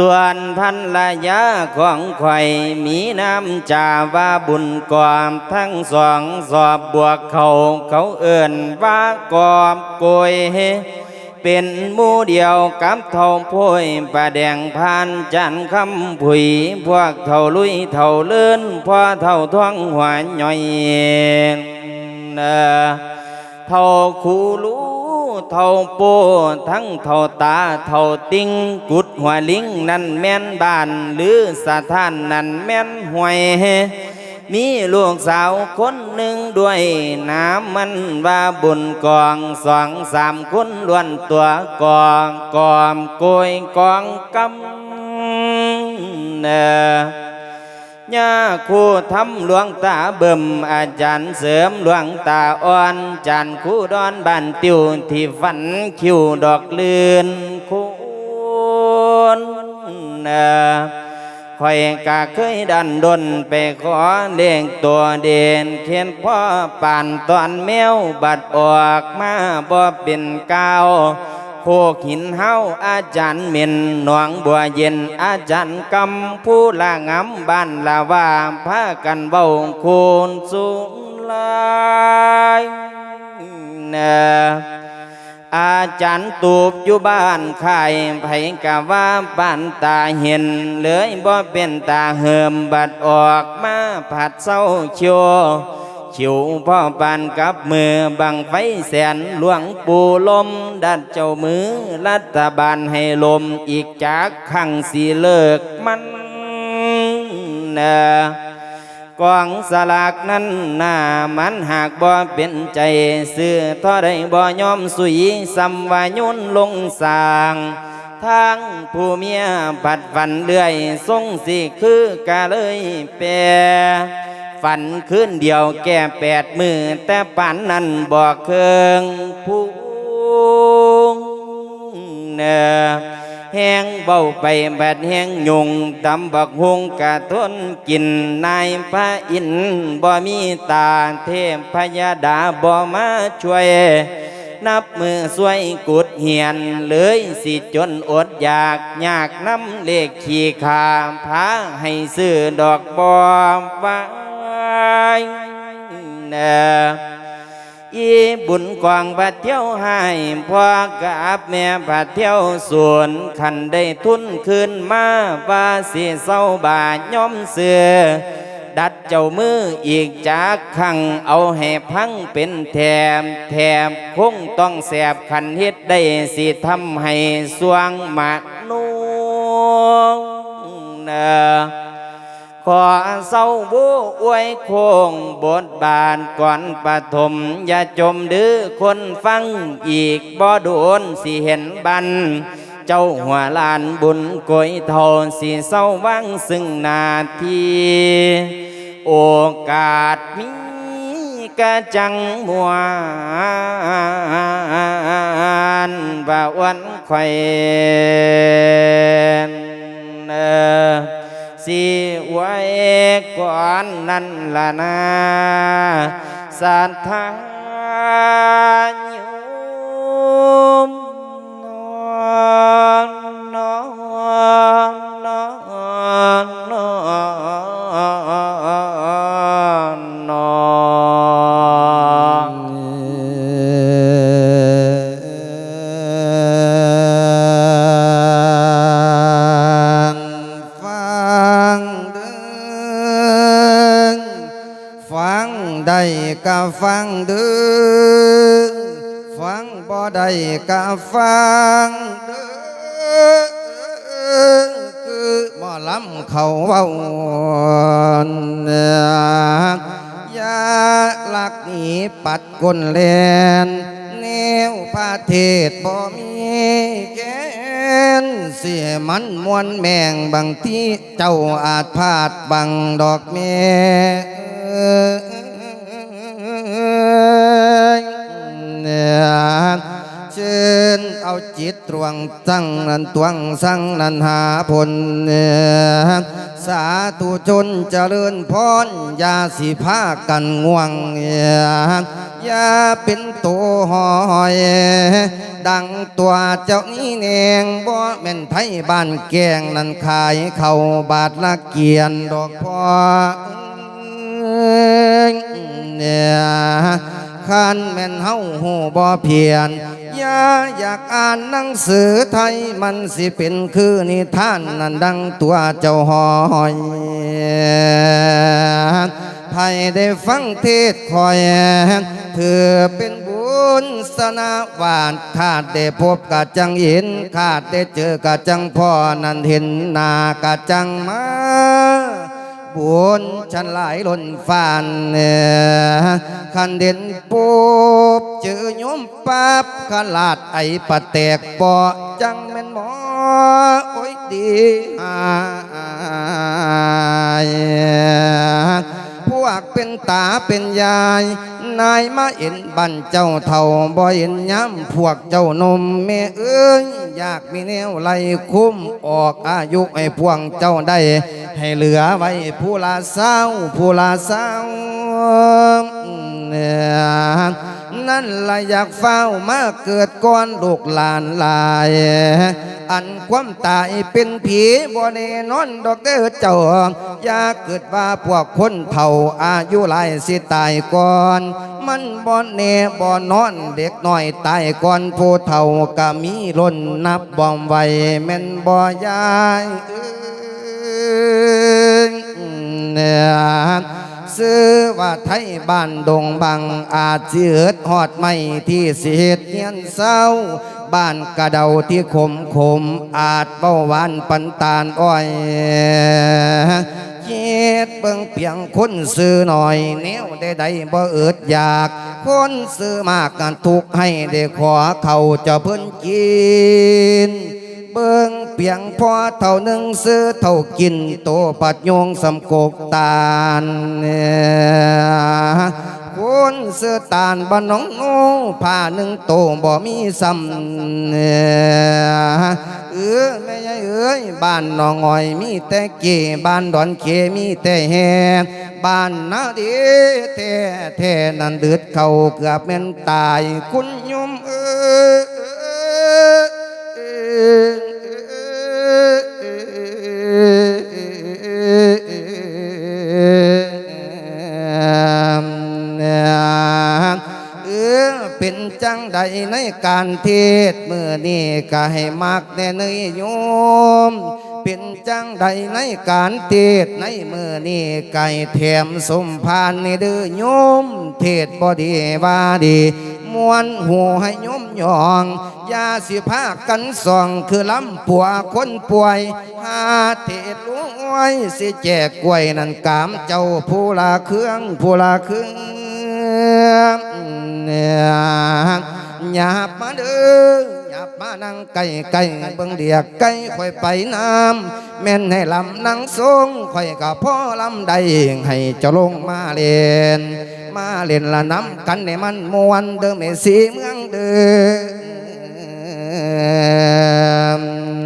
ส่วนพันละยาของข่อยมีน้ำจาว่าบุญกอมทั้งสองสอบบวกเขาเขาเอื่ เท่าโพยประแดงพานจันคำผุยพวกเท่าลุยเท่าเลื่อนพ่อเท่าท้องหัวหน่อยเอ่อเท่าคูรู้เท่าโปทั้งเท่าตาเท่าติงกุดหัวลิงนั่นแม่นบ้านหรือสถานนั่นแม่นห่วยมีลูกสาวคนหนึ่งด้วยน้ำมันว่าบุญกองสองสามคนล้วนตัวกองกอมโกยกองกำเนอ ยาคู่ทำหลวงตาเบิ่มอาจารย์เสริมหลวงตาอ่อนจันคู่ดอนบ้านติวที่ฝันคิวดอกเลื่อนคุณนอข่อยกะเคยดันดนไปขอเลี้ยงตัวเด่นเขียนพ่อป่านตอนแมวบัดออกมาบ่เป็นก้าว โคกหินเฮาอาจารย์เม่นหนองบัวเย็น อาจารย์กำผู้ละงำบ้านละว่าพากันเบาคูณสุลายเนออาจารย์ตูบอยู่บ้านไข่ไผกะว่าบ้านตาเห็น เลยบ่เป็นตาเหิมบัดออกมาผัดเศร้าเชียว ชิวพ่อปานกับมือบังไฟแสนหลวงปูลม ดัดเจ้ามือรัฐบาลให้ลมอีกจากขังสีเลิกมันเนกองสลากนั้นหน้ามันหากบ่เป็นใจซื้อท่อใดบ่ยอมสุยสัมวายุนลงสางทางผู้เมียปัดฝันเลื่อยทรงสิคือกะเลยแปร ฝันคืนเดียวแก่แปดมือแต่ปันนั้นบอกเคืองผู้เนแห้งเบาไปแบดแห้งยุงตำบักฮงกะทนกินนายพระอินบ่มีตาเทพพยาดาบ่มาช่วย นับมือสวยกุดเหียนเลยสิจนอดอยากอยากน้ำเลขขี่ขาพาให้ซื้อดอกบอไว้เน ออีบุญกวางบาเที่ยวให้พ่อกับแม่บาเที่ยวสวนขันได้ทุนคืนมาว่าสิเศร้าบาดย่อมเสือดัดเจ้ามืออีกจากขังเอาให้พังเป็นแถมแถมคงต้องแสบขันเฮ็ดได้สิทำให้สวงมะนุงเนอ ขอเศร้าบูอวยโคงบทบาทก่อนปฐมอย่าจมดื้อคนฟังอีกบ่โดนสิเห็นบัน เจ้าหัวลานบุญกอยเท่าสิเศร้าวังซึ่งนาทีโอกาสมีกะจังมัวนว่าวันไข่ สิไว้ก่อนนั้นละนาสัทธา ได้ก็ฟังเด้งฟังบ่ได้ก็ฟังเด้งคือหมอลำเขาเว้าอย่าลักหนีปัดกลแลนแนวพระเทศบ่มีแกนเสียมันมวนแมงบางที่เจ้าอาจพลาดบังดอกแม่เนี่ ยเชิญเอาจิตตวงตั้งนันตวงสั่งนันหาผลเอ่อสาธุชนเจริญพรอยาสิพากันง่วงเอ่ออย่าเป็นตัวหอยดังตัวเจ้านี้เนงบ่แม่นไทยบ้านแกงนั่นขายเข้าบาทละเกียนดอกพอ เนี่ยขันแม่นเฮาหูบ่เพียนอย่าอยากอ่านหนังสือไทยมันสิเป็นคือนิทานนั่นดังตัวเจ้าหอยไผได้ฟังเทศคอยถือเป็นบุญสนาวานขาดได้พบกะจังเห็นขาดได้เจอกะจังพ่อนั่นเห็นหน้ากะจังมา บุญฉันหลายล้นฟานขันเด่นปูบจื้อยมปับขลาดไอปะแตกปอจังแม่นหมอโอ้ยดีอายพวกเป็นตาเป็นยาย นายมาเห็นบันเจ้าเท่าบ่เห็นย้ำพวกเจ้านมแม่เอ้ยอยากมีแนวไล่คุ้มออกอายุให้พวงเจ้าได้ ให้เหลือไว้ผู้ลาเศร้าผู้ลาเศร้าเนี่ย นั่นละอยากเฝ้ามาเกิดก้อนลูกหลานลาย อันความตายเป็นผีบ่แน่นอนดอกเด้อเจ้าอย่าเกิดว่าพวกคนเฒ่าอายุหลายสิตายก่อน มันบ่แน่บ่นอนเด็กน้อยตายก่อนผู้เฒ่าก็มีล้นนับบ่มไว้แม่นบ่ยายเอ้ยเนี่ย ซื้อว่าไทยบ้านดงบัง อาจสิเอิดหอดไม่ที่สิเฮ็ดเฮียนเศร้า บ้านกระเดาที่ขมขมอาจเบาหวานปันตาลอ้อยเฮ็ดเบิ่งเพียงคนซื้อหน่อยแนวได้ใดบ่เอิดอยาก คนซื้อมากกันทุกให้ได้ขอเขาจะเพิ่นกิน เบิ่งเปียงพอเท่าหนึ่งซื้อเท่ากินโตปัดโยงสำกกตาลเนี่ยคนซื้อตาลบ้านน้องโง่ผ้าหนึ่งโตบ่มีซ้ำเนี่ยเออแม่ยายเอ้ยบ้านน้องอ้อยมีแต่เกบ้านดอนเคมีแต่แฮบ้านนาดีแท้แท้นั่นเดือดเขาเกือบแม่นตายคุณยมเอ้ย เป็นจังใดในการเทศเมื่อนี้ก็ให้มากแน่เนยโยม เป็นจังใดในการเทศในเมื่อนี้ไก่แถมสมพานในเด้อโยม เทศบ่ดีว่าดี มวนหูให้โยมยองยาสิพากันส่องคือลำปัวคนป่วยหาเทศรวยสิแจกกล้วยนั่นกามเจ้าผู้ลาเครื่องผู้ลาเครื่องเนี่ยหยาบมาเด้อหยาบมานั่งไก่ไก่เบิ่งเดียกไก่ค่อยไปน้ำแม่นให้ลำนั่งทรงค่อยกับพ่อลำใดให้เจ้าลงมาเล่น มาเล่นละน้ำกันในมันมวนเดิมเมสีเมืองเดิม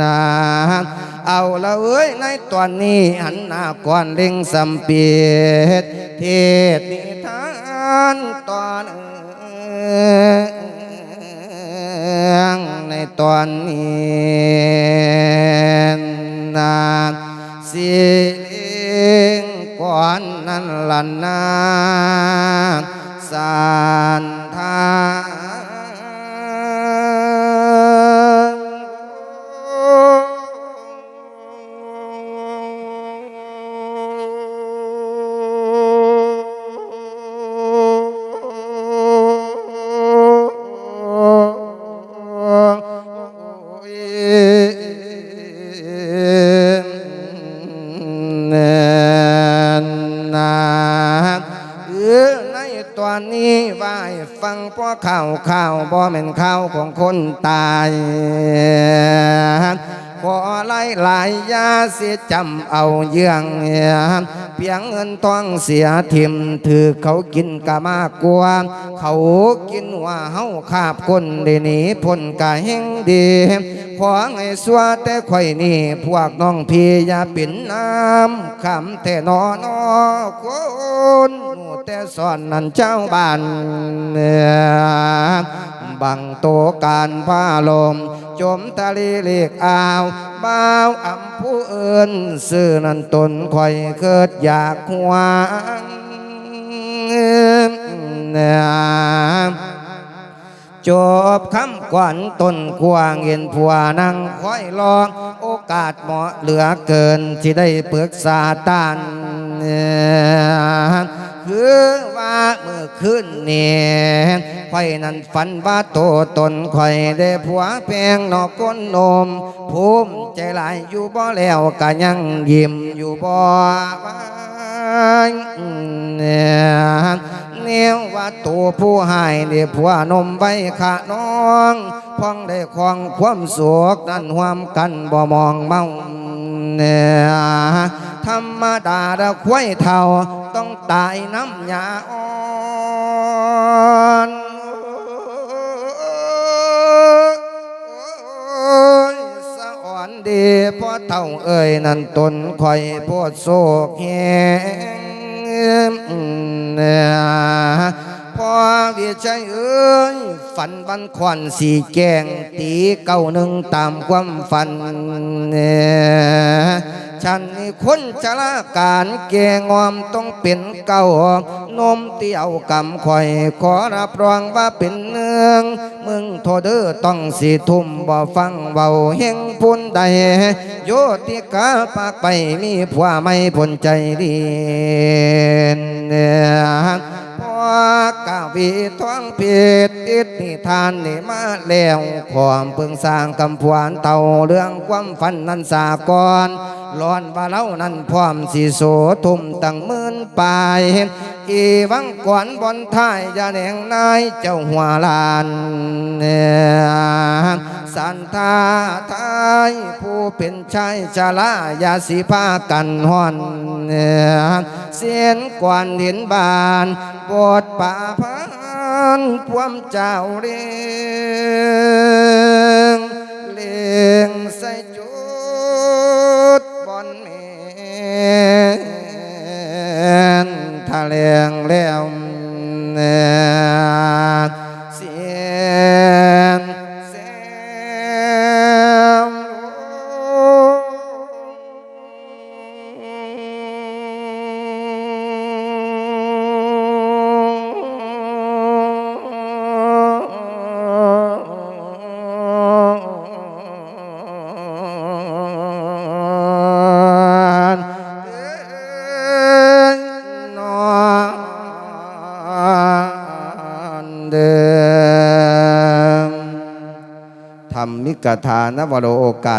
นาเอาละเอ้ยในตอนนี้หันหน้าก่อนเล่งสัมเปียดเทศนิทานตอนในตอนนี้นาสิ เลิงก่อนนั้นลันนาสานทา เออในตอนนี้ว่าให้ฟังพราะข่าวข่าวบ่แม่นข่าวของคนตาย ขอไล่หลายยาเสียจำเอาเยื่องเพียงเงินต้องเสียทิมถือเขากินกะมากกว่าเขากินว่าเฮาขาบคนได้หนีพ้นกะแห่งดีขอให้สวแต่ข่อยนี่พวกน้องพี่อย่าปิ่นน้ำคำแต่นอนอคนหมู่แต่สอนนั่นเจ้าบ้านเนี่ยบังโตการพาลม จมทะเลเล็กอ่าวบ่าวอำผู้เอินซื้อนั่นตนข่อยเกิดอยากหวงเนี่ยจบคำกวนตนกวางเห็นผัวนั่งคอยรอโอกาสเหมาะเหลือเกินที่ได้ปรึกษาตาน คือว่าเมื่อคืนนี่ข่อยนั้นฝันว่าโตตนข่อยได้ผัวแพงนอกก้นนมภูมิใจหลายอยู่บ่แล้วก็ยังยิ้มอยู่บ่ว่าเนี่ยวว่าตัวผู้หายได้ผัวนมไว้ขะน้องพ้องได้คลองความสุขนั้นหวามกันบ่มองเมาเนี่ยธรรมดาดาควยเท่า ต้องตายน้ำยาอ่อนโอ้สะอ่อนดีพอเท่าเอ่ยนั่นตนคอยโพดโศกแหงพอเวียใจเอ้ยฝันบันควันสีแกงตีเก้าหนึ่งตามความฝันเนี่ย ฉันนี่คนจราการแกงอมต้องเป็นเก้านมเตี้ยวกำข่อย ขอรับรองว่าเป็นเนืองมึงโทเด้อต้องสีทุ่มบ่ฟังเบาเฮงพุนใดโยติกาปากไปมีผัวไม่ผลใจดีพ่อ กาวีท้องเพชรติดนิทานนี่มาแล้วความเพิ่งสร้างกำพวานเต่าเรื่องความฝันนั้นสากรร้อนว่าเล่านั้นพร้อมสีโสทุ่มตั้งมื่นปลาย อีวังกวนบนท้ายยาแหงนายเจ้าหัวลานสันทาทายผู้เป็นชายชาลายาสีผ้ากันห่อนเนี่ยเสียนกวนเห็นบานบทป่าพันพวมเจ้าเรีย กทานวโรโอกาส